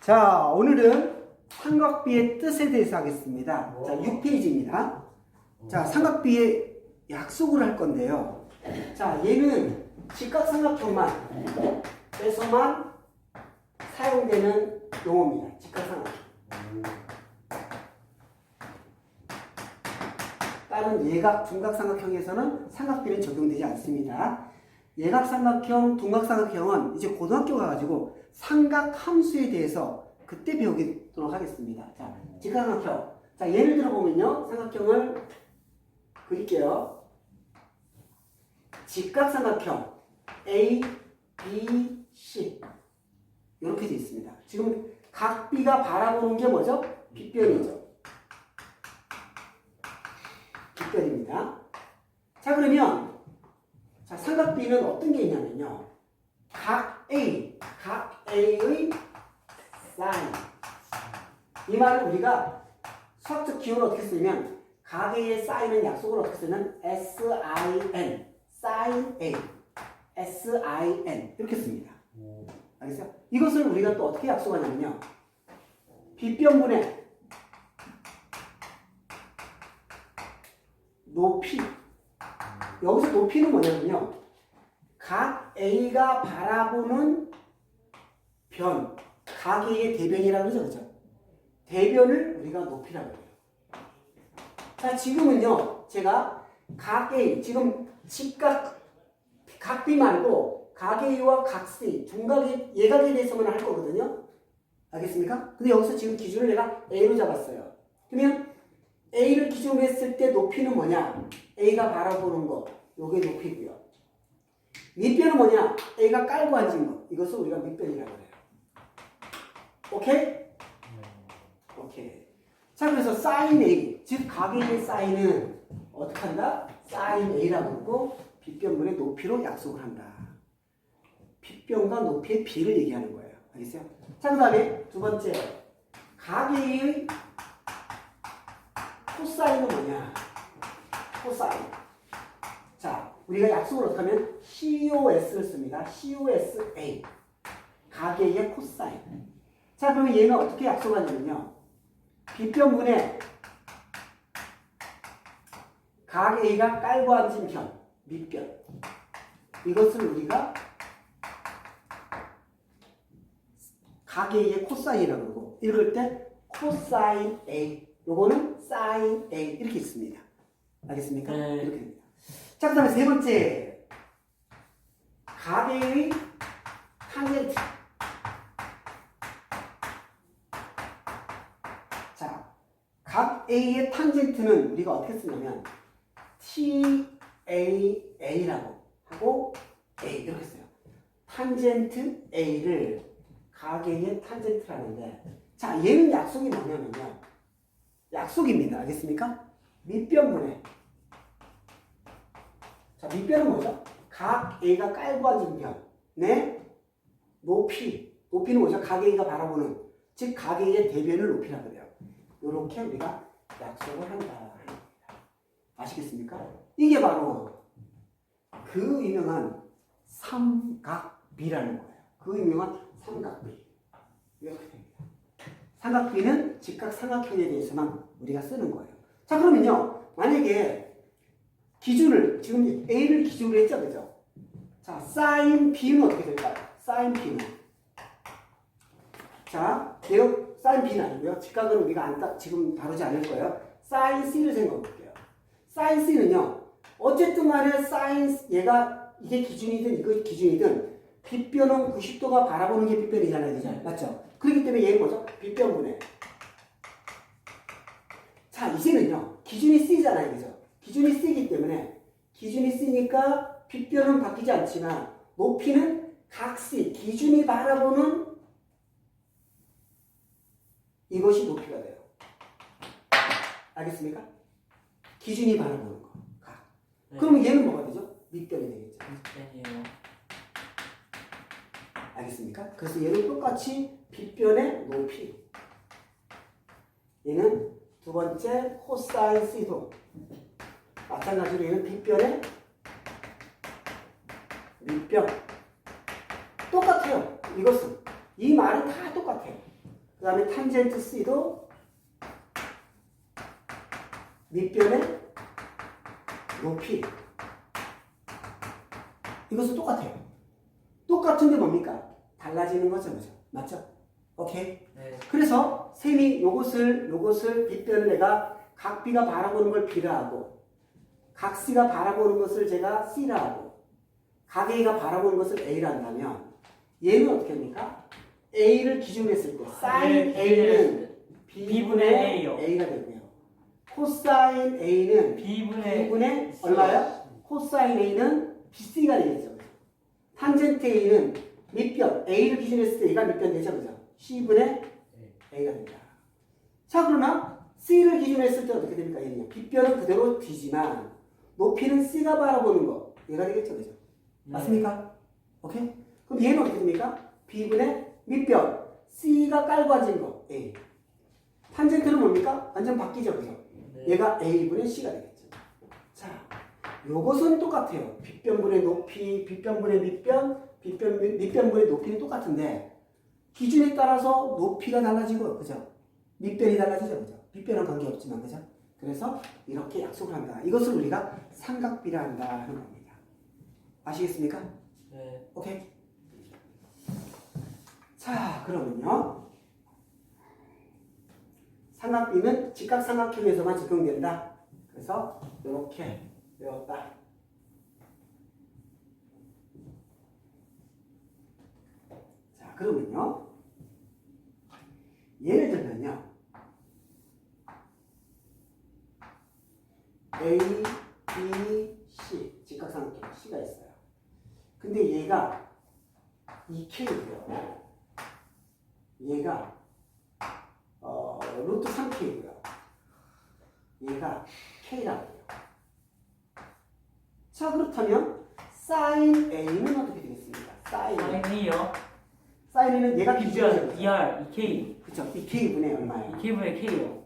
자, 오늘은 삼각비의 뜻에 대해서 하겠습니다. 자, 6페이지입니다. 자, 삼각비의 약속을 할 건데요. 자, 얘는 직각삼각형만 에서만 사용되는 용어입니다. 직각삼각형. 다른 예각, 중각삼각형에서는 삼각비는 적용되지 않습니다. 예각삼각형, 둔각삼각형은 이제 고등학교 가가지고 삼각함수에 대해서 그때 배우도록 하겠습니다. 자, 직각삼각형. 자, 예를 들어 보면요. 삼각형을 그릴게요. 직각삼각형 A, B, C 이렇게 되어 있습니다. 지금 각 B가 바라보는 게 뭐죠? 빗변이죠. 빗변입니다. 자 그러면 자 삼각비는 어떤 게 있냐면요. 각 A, 각 A의 사인. 이 말은 우리가 수학적 기호를 어떻게 쓰냐면 각 A의 사인은 약속을 어떻게 쓰면 S-I-N, 사인 A, S-I-N 이렇게 씁니다. 오. 알겠어요? 이것을 우리가 또 어떻게 약속하냐면요. 빗변분의 높이. 여기서 높이는 뭐냐면요. 각 A가 바라보는 변, 각 A의 대변이라고 그러죠. 그죠? 대변을 우리가 높이라고 해요. 자, 지금은요. 제가 각 A, 지금 직각, 각 B 말고 각 A와 각 C, 중각의 예각에 대해서만 할 거거든요. 알겠습니까? 근데 여기서 지금 기준을 내가 A로 잡았어요. 그러면 A를 기준으로 했을 때 높이는 뭐냐? A가 바라보는 거, 요게 높이고요. 밑변은 뭐냐? A가 깔고 앉은 거, 이것을 우리가 밑변이라고 해요. 오케이? 오케이. 자, 그래서 사인 A, 즉 각의 사인은 어떻게 한다? 사인 A라고 하고 빗변분의 높이로 약속을 한다. 빗변과 높이의 비를 얘기하는 거예요. 알겠어요? 자, 그 다음에 두 번째. 각의 코사인은 뭐냐? 코사인. 자, 우리가 약속을 어떻게 하면 COS를 씁니다. COSA. 가계의 코사인. 자, 그러면 얘는 어떻게 약속하냐면요. 각 A가 깔고 앉은 변, 밑변. 이것을 우리가 각 A의 코사인이라고 그러고 읽을 때 코사인 A, 요거는 사인 A 이렇게 있습니다. 알겠습니까? 네. 이렇게 됩니다. 자, 그 다음에 세 번째. 각 A의 탄젠트. 자, 각 A의 탄젠트는 우리가 어떻게 쓰냐면 T A A라고 하고 A 이렇게 써요. 탄젠트 A를 각 A의 탄젠트라는데 자 얘는 약속이 뭐냐면요. 약속입니다. 알겠습니까? 밑변분의 자 밑변은 뭐죠? 각 A가 깔고 앉은 변의 높이 높이는 뭐죠? 각 A가 바라보는 즉 각 A의 대변을 높이라고 그래요. 이렇게 우리가 약속을 한다. 아시겠습니까? 이게 바로 그 유명한 삼각비라는 거예요. 그 유명한 삼각비. 삼각비는 직각 삼각형에 대해서만 우리가 쓰는 거예요. 자, 그러면요. 만약에 기준을, 지금 A를 기준으로 했죠, 그죠? 자, 사인 B는 어떻게 될까요? 사인 B는. 자, 내가 사인 B는 아니고요. 직각은 우리가 안 딱, 지금 다루지 않을 거예요. 사인 C를 생각해 볼게요. 사인 C는요. 어쨌든 간에 사인 얘가 이게 기준이든 이거 기준이든 빗변은 90도가 바라보는 게 빗변이잖아요. 그죠? 맞죠? 그렇기 때문에 얘는 뭐죠? 빗변분해. 자, 이제는요. 기준이 C잖아요. 그죠? 기준이 C이기 때문에 기준이 C니까 빗변은 바뀌지 않지만 높이는 각 C, 기준이 바라보는 이것이 높이가 돼요. 알겠습니까? 기준이 바라보는 거. 각. 네. 그러면 얘는 뭐가 되죠? 밑변이 되겠죠. 밑변이에요. 알겠습니까? 그래서 얘는 똑같이 빗변의 높이. 얘는 두 번째 코사인 C도 마찬가지로 얘는 빗변의 밑변. 이것은 이 말은 다 똑같아요. 그 다음에 탄젠트 C도 밑변의 높이 이것은 똑같아요. 똑같은데 뭡니까? 달라지는 거죠, 그죠? 맞죠? 오케이. 네. 그래서 셈이 요것을 요것을 빗변을 내가 각 B가 바라보는 걸 B라 하고 각 C가 바라보는 것을 제가 C라 하고 각 A가 바라보는 것을 A라 한다면 얘는 어떻게 합니까? A를 기준으로 했을 때 sin A는 B분의 A요. A가 되고요. 코사인 A는 B분의 B분의 얼마요? 코사인 A는 BC가 되겠죠. 탄젠트 A는 밑변 A를 기준으로 했을 때 A가 밑변 되죠. 그죠? C분의 A가 됩니다. 자 그러나 C를 기준으로 했을 때 어떻게 됩니까? 얘는요. 빗변은 그대로 D지만 높이는 C가 바라보는 거 얘가 되겠죠. 그죠? 맞습니까? 오케이? 그럼 얘는 어떻게 됩니까? B분의 밑변 C가 깔고앉은 거 A 탄젠트는 뭡니까? 완전 바뀌죠. 그죠? 네. 얘가 A분의 C가 되겠죠. 자, 요것은 똑같아요. 빗변분의 높이, 빗변분의 밑변, 빗변, 밑변분의 높이는 똑같은데 기준에 따라서 높이가 달라지고 그죠? 밑변이 달라지죠. 그죠? 빗변은 관계없지만 그죠? 그래서 이렇게 약속을 한다. 이것을 우리가 삼각비라 한다 하는 겁니다. 아시겠습니까? 네. 오케이. 자, 그러면요. 삼각비는 직각삼각형에서만 적용된다. 그래서 이렇게 외웠다. 자, 그러면요. 예를 들면요. A, B, C 직각삼각형 C가 있어요. 근데 얘가 2K고요. 얘가 어, 루트 3K고요. 얘가 K라고 해요. 자 그렇다면 sin A는 어떻게 되겠습니까? A. A요. A는 얘가 B변 비교죠. ER 2K 그쵸? 이 K분의 얼마예요? 2K분의 K요.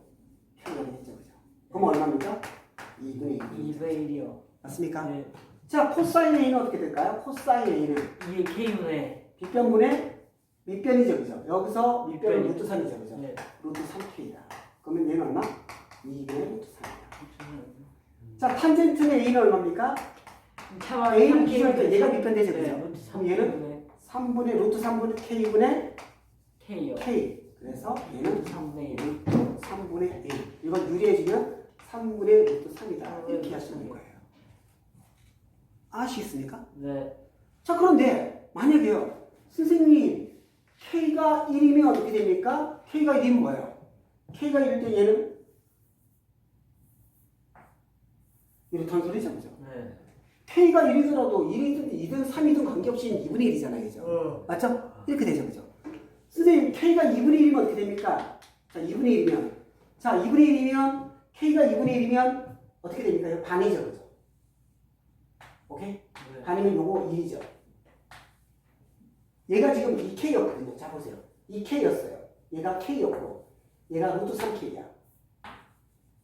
K가 되겠죠. 그죠? 그럼 얼마입니까? 2분의 2. 2분의 1이요. 맞습니까? 네. 자 코사인 A는 어떻게 될까요? 코사인 A는 2의 K분의 빗변분의 밑변이죠. 그죠? 여기서 밑변이. 루트 3이죠. 그죠? 네. 루트 3K다. 그러면 얘는 얼마? 2분의 루트 3이다. 자, 탄젠트는 A는 얼마입니까? 차마 A는 기준으로 얘가 밑변 되죠. 네. 그죠? 그럼 얘는 3분의 루트 3분의 K분의 K요. K. 그래서 얘는 3분의 1. 루트 3분의 A. 이건 유리해지면 3분의 루트 3이다. 이렇게 하시는 거예요. 아시겠습니까? 네. 자, 그런데 만약에요. 선생님, K가 1이면 어떻게 됩니까? K가 1이면 뭐예요? K가 1일 때 얘는 이렇다는 소리죠. 그죠? 네. K가 1이더라도 1이든 2든 3이든 관계없이 2분의 1이잖아요. 그죠? 어. 맞죠? 이렇게 되죠. 그죠? 선생님, K가 2분의 1이면 어떻게 됩니까? 자, 2분의 1이면. 자, 2분의 1이면, K가 2분의 1이면 어떻게 됩니까? 이거 반이죠. 그죠? 오케이? 네. 반이면 요거 1이죠. 얘가 지금 2K였거든요. 자, 보세요. 2K였어요. 얘가 K였고, 얘가 루트 3K야.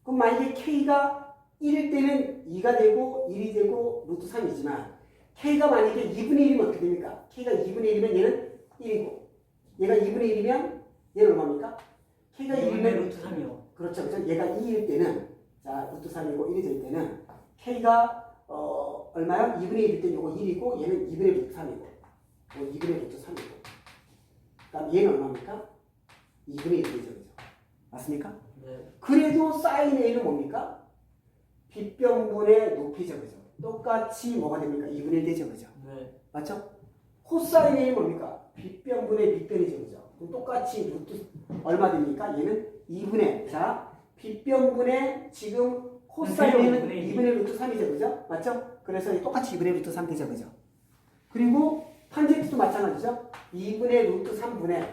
그럼 만약에 K가 1일 때는 2가 되고, 1이 되고, 루트 3이지만, K가 만약에 2분의 1이면 어떻게 됩니까? K가 2분의 1이면 얘는 1이고, 얘가 2분의 1이면 얘는 얼마입니까? K가 1이면 루트 3이요. 그렇죠. 그래서 얘가 2일 때는 자 루트 3이고 1이 될 때는 K가 어, 얼마요? 2분의 1일 때는 요거 1이고 얘는 2분의 루트 3이고 요 2분의 루트 3이고 그다음 얘는 얼마입니까? 2분의 1이 되죠. 그죠? 맞습니까? 네. 그래도 사인 A는 뭡니까? 빗변분의 높이죠. 그죠? 똑같이 뭐가 됩니까? 2분의 1 되죠. 그죠? 네. 맞죠? 코사인 A는 뭡니까? 빗변분의 밑변이죠. 그죠? 그럼 똑같이 루트 얼마 됩니까? 얘는 2분의 자 빗변분의 지금 코사인 A는 2분의 2분의 루트 3이죠. 그죠? 맞죠? 그래서 이 똑같이 2분의 루트 3 되죠. 그죠? 그리고 탄젠트도 마찬가지죠. 2분의 루트 3분의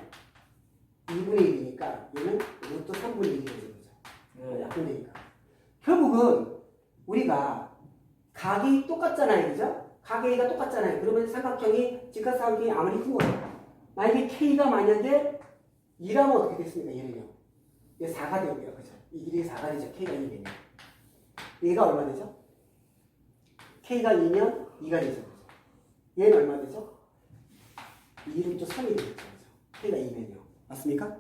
2분의 1이니까 얘는 루트 3분의 1이 되죠. 그죠? 네. 약분되니까. 결국은 우리가 각이 똑같잖아요. 그죠? 각 A가 똑같잖아요. 그러면 삼각형이 직각삼각형이 아무리 큰 거예요. 만약에 K가 만약에 2라면 어떻게 됐습니까? 얘는요. 얘 4가 되고요. 그죠? 이 길이 4가 되죠. K가 2면. 얘가 얼마 되죠? K가 2면 2가 되죠. 그죠? 얘는 얼마 되죠? 2는 또 3이 되겠죠. k가 2면요. 맞습니까?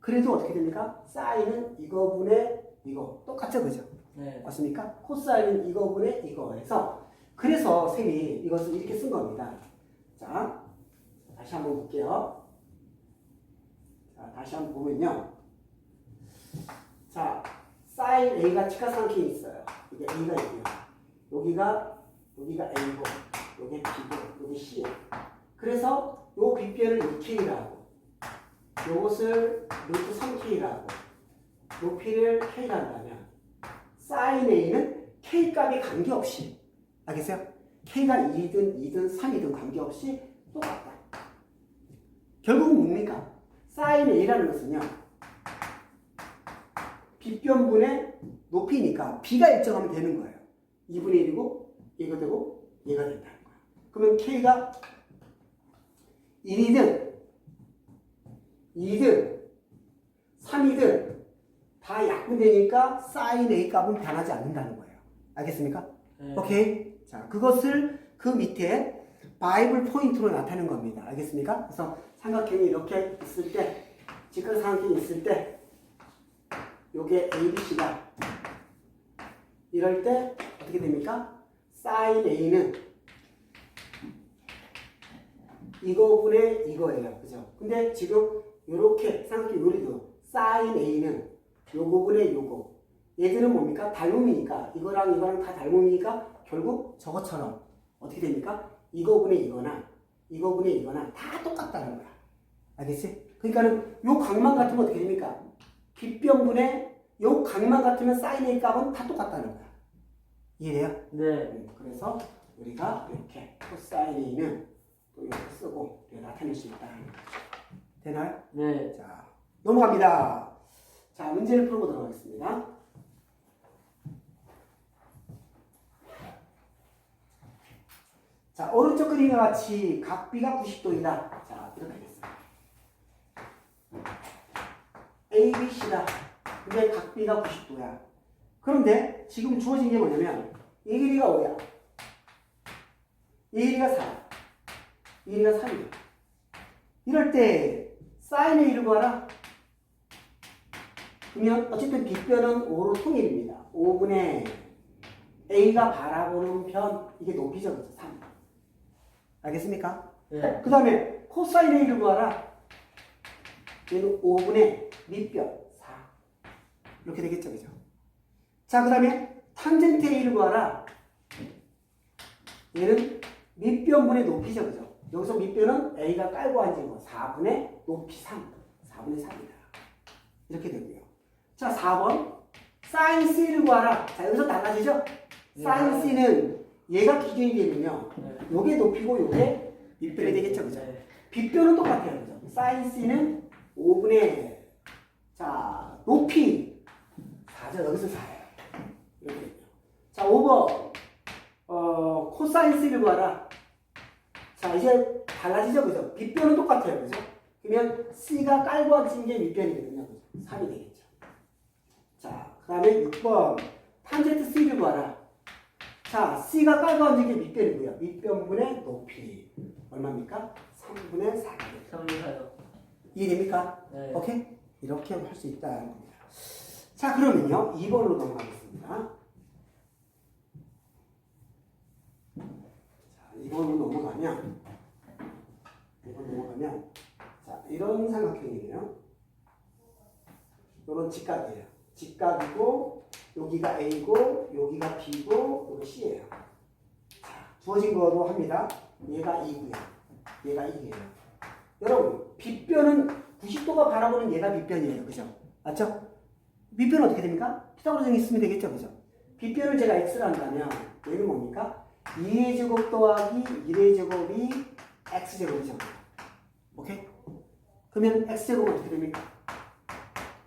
그래도 어떻게 됩니까? 사인은 이거분의 이거 똑같죠, 그죠? 네. 맞습니까? 코사인은 이거분의 이거에서 그래서 셈이 이것을 이렇게 쓴 겁니다. 자, 다시 한번 볼게요. 자, 다시 한번 보면요. 자, 사인 A가 직각삼각형이 있어요. 이게 A가 있고요. 여기가 여기가 A고, 여기 B고, 여기 C예요. 그래서 요 빗변을 이렇게 K라고, 요것을 루트 3K라고, 높이를 K라 한다면 사인 A는 K 값에 관계없이 알겠어요? K가 2든 2든 3이든 관계없이 똑같다. 결국은 뭡니까? 사인 A라는 것은요. 빗변분의 높이니까 B가 일정하면 되는 거예요. 2분의 1이고 얘가 되고 얘가 된다는 거예요. 그러면 K가 1이든 2든 3이든 다 약분되니까 사인 A 값은 변하지 않는다는 거예요. 알겠습니까? 네. 오케이. 자, 그것을 그 밑에 바이블 포인트로 나타내는 겁니다. 알겠습니까? 그래서 삼각형이 이렇게 있을 때, 직각 삼각형이 있을 때, 요게 ABC가 이럴 때 어떻게 됩니까? 사인 A는 이거분의 이거예요. 그죠? 근데 지금 요렇게 삼각형 요리도 사인 A는 요거분의 요거 얘들은 뭡니까? 닮음이니까 이거랑 이거랑 다 닮음이니까 결국 저것처럼 어떻게 됩니까? 이거분의 이거나 이거분의 이거나 다 똑같다는 거야. 알겠지? 그러니까는 요 각만 같으면 어떻게 됩니까? 빗변분의 요 각만 같으면 사인 A 값은 다 똑같다는 거야. 이해돼요? 네. 음, 그래서 우리가 이렇게 코사인 A는 또 이렇게 쓰고 이렇게 나타낼 수 있다는 거죠. 되나요? 네. 자, 넘어갑니다. 자, 문제를 풀어보도록 하겠습니다. 자, 오른쪽 그림과 같이 각비가 90도이다. 자, 이렇게 됐어요. A, B, C다. 근데 각비가 90도야. 그런데 지금 주어진 게 뭐냐면 이 길이가 5야. 이 길이가 4야. 이 길이가 3이야. 이럴 때 사인 A를 구하라. 그러면 어쨌든 빗변은 5로 통일입니다. 5분의 A가 바라보는 편 이게 높이죠. 그죠? 3. 알겠습니까? 네. 그 다음에 코사인 A를 구하라. 얘는 5분의 밑변 4. 이렇게 되겠죠. 그죠? 자, 그 다음에 탄젠트 A를 구하라. 얘는 밑변분의 높이죠. 그죠? 여기서 밑변은 A가 깔고 앉은 거. 4분의 높이 3. 4분의 3이다. 이렇게 되고요. 자, 4번. 사인 C를 구하라. 자, 여기서 달라지죠? 사인 C는 얘가 기준이 되면요. 네. 요게 높이고 요게 밑변이 되겠죠. 그죠? 네. 빗변은 똑같아요. 그죠? 사인 C는 5분의 자, 높이 4죠. 여기서 4예요. 이렇게 되죠. 자, 5번. 어, 코사인 C를 구하라. 자, 이제 달라지죠. 그죠? 빗변은 똑같아요. 그죠? 그러면 C가 깔고 앉은 게 밑변이거든요. 그죠? 3이 되겠죠. 자, 그 다음에 6번. 탄젠트 C를 구하라. 자, C가 깔고 앉은 게 밑변이고요. 밑변분의 높이. 얼마입니까? 3분의 4가 돼요. 감사해요. 이해됩니까? 네. 오케이? 이렇게 할 수 있다는 겁니다. 자, 그러면요. 2번으로 넘어가겠습니다. 자, 2번으로 넘어가면, 2번 넘어가면, 자, 이런 삼각형이에요. 이런 직각이에요. 직각이고, 여기가 A고, 여기가 B고, 여기 C예요. 자, 주어진 거로 합니다. 얘가 2고요. 얘가 2예요. 여러분, 빗변은 90도가 바라보는 얘가 밑변이에요. 그죠? 맞죠? 밑변은 어떻게 됩니까? 피타고라 정이 쓰면 되겠죠. 그죠? 빗변을 제가 x를 한다면 얘는 뭡니까? 2의 제곱 더하기 1의 제곱이 x제곱이죠. 오케이? 그러면 x제곱은 어떻게 됩니까?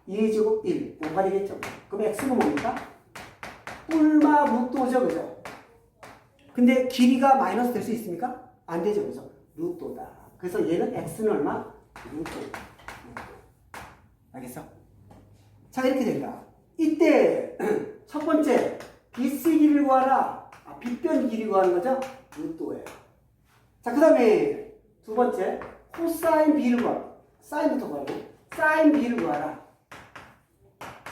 2의 제곱 1, 5가 되겠죠. 그럼 x는 뭡니까? 뿔마 루토죠. 그죠? 근데 길이가 마이너스 될 수 있습니까? 안 되죠. 그죠? 루토다. 그래서 얘는 x는 얼마? 루토. 알겠어? 자 이렇게 된다. 이때 첫 번째 길이를 구하라. 아, 빗변 길이 구하는 거죠? 루토예요. 자 그 다음에 두 번째 코사인 B를 구하. 사인부터 구하네. 사인 B를 구하라.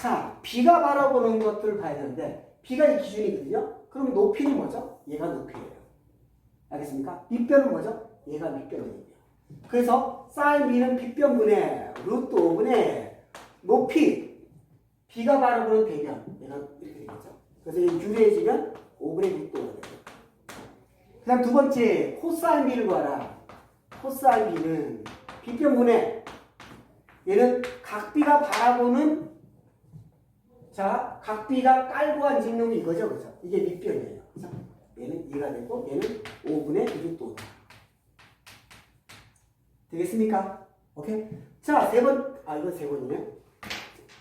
자, B가 바라보는 것들을 봐야 되는데 B가 이 기준이거든요. 그럼 높이는 뭐죠? 얘가 높이예요. 알겠습니까? 밑변은 뭐죠? 얘가 밑변이에요. 그래서 사인 B는 빗변분의 루트 5분의 높이 B가 바라보는 대변. 얘가 이렇게 되겠죠. 그래서 이 유리해지면 5분의 루트 5가 되죠. 그 다음 두 번째 코사인 B를 구하라. 코사인 B는 빗변분의 얘는 각비가 바라보는 자 각비가 깔고 앉은 놈이 이거죠 그죠? 이게 밑변이에요. 그죠 얘는 2가 되고 얘는 5분의 1이 또 되겠습니까? 오케이? 자 세 번 아 이거 세 번이네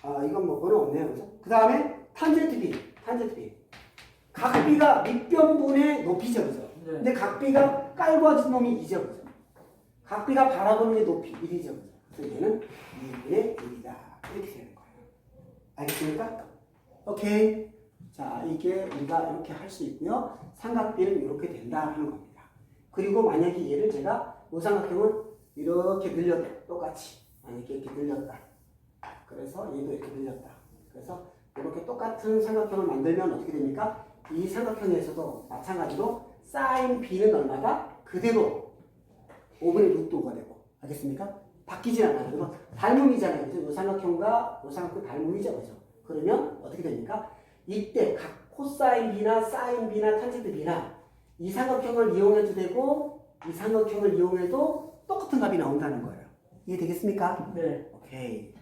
아 이건 뭐 번호 없네요 그 다음에 탄젠트 B 탄젠트 B 각비가 밑변분의 높이죠 그죠 네. 근데 각비가 깔고 앉은 놈이 2죠 그죠 각비가 바라보는 게 높이 1이죠 그죠 그래서 얘는 2분의 1이다 이렇게 되는 거예요 알겠습니까? 오케이. 자, 이게 우리가 이렇게 할 수 있고요. 삼각비는 이렇게 된다 하는 겁니다. 그리고 만약에 얘를 제가 우삼각형을 이렇게 늘렸다. 똑같이. 만약에 이렇게 늘렸다. 그래서 얘도 이렇게 늘렸다. 그래서 이렇게 똑같은 삼각형을 만들면 어떻게 됩니까? 이 삼각형에서도 마찬가지로 사인 b는 얼마다? 그대로 5분의 루트 5가 되고 알겠습니까? 바뀌진 않아요. 그래서 닮음이잖아요. 그죠? 요삼각형과 요삼각형 닮음이죠. 그죠? 그러면 어떻게 됩니까? 이때 각 코사인 B나 사인 B나 탄젠트 B나 이 삼각형을 이용해도 되고 이 삼각형을 이용해도 똑같은 값이 나온다는 거예요. 이해 되겠습니까? 네. 오케이.